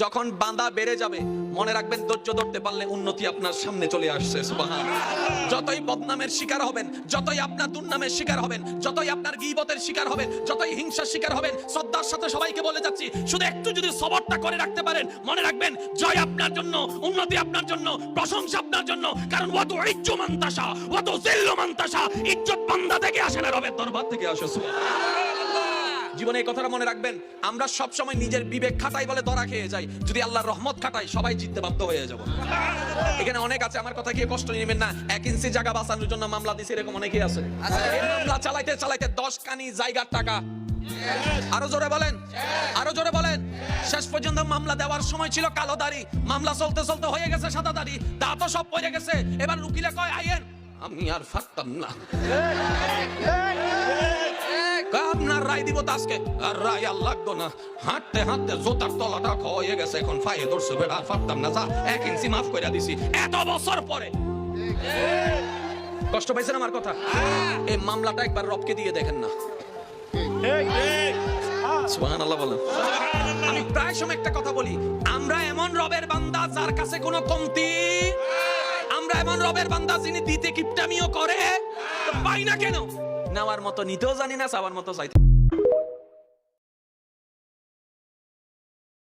যখন বাঁধা বেড়ে যাবে, মনে রাখবেন ধৈর্য ধরতে পারলে উন্নতি আপনার সামনে চলে আসছে যতই বদনামের শিকার হবেন, যতই আপনার দুর্নামের শিকার হবেন, যতই আপনার গীবতের শিকার হবেন, যতই হিংসার শিকার হবেন, শ্রদ্ধার সাথে সবাইকে বলে যাচ্ছি, শুধু একটু যদি সবরটা করে রাখতে পারেন, মনে রাখবেন জয় আপনার জন্য, উন্নতি আপনার জন্য, প্রশংসা আপনার জন্য কারণ অত ইজ্জু মান্তাসা অত জিল্ল মান্তাসা ইজ্জত বান্দা থেকে আসে না রবের দরবার থেকে আসে সুবহানাল্লাহ। জীবনে এই কথাটা মনে রাখবেন আমরা সব সময় নিজের বিবেক খাটাই বলে ধরা খেয়ে যাই। যদি আল্লাহর রহমত খাটাই সবাই জিততে বাধ্য হয়ে যাব। এখানে অনেক আছে আমার কথা কি কষ্ট নেবেন না। এক ইঞ্চি জায়গা বাঁচানোর জন্য মামলা দিছে এরকম অনেকেই আছে। এই মামলা চালাইতে চালাইতে দশ কানি জায়গার টাকা। আরও জোরে বলেন আরও জোরে বলেন। শেষ পর্যন্ত মামলা দেওয়ার সময় ছিল কালো দাড়ি। মামলা চলতে চলতে হয়ে গেছে সাদা দাড়ি। দাঁতও সব পড়ে গেছে। এবার উকিলে কয় আইয়েন আমি আর ফাটতাম না। আজকে। আর রায় আর লাগতো না। হাঁটতে হাঁটতে জোতার তলাটা হয়ে গেছে। এখন ফাইয়ে ধরছে বেড়া না। যা, এক ইঞ্চি মাফ করে দিছি। এত বছর পরে। কষ্ট পাইছেন আমার কথা? এই মামলাটা একবার রবকে দিয়ে দেখেন না। আমি প্রায় সময় একটা কথা বলি। আমরা এমন রবের বান্দা যার কাছে কোনো কমতি। আমরা এমন রবের বান্দা যিনি দিতে কিপটামিও করে। পাই না কেন? নেওয়ার মতো, নিতেও জানি না, চাওয়ার মতো চাইতে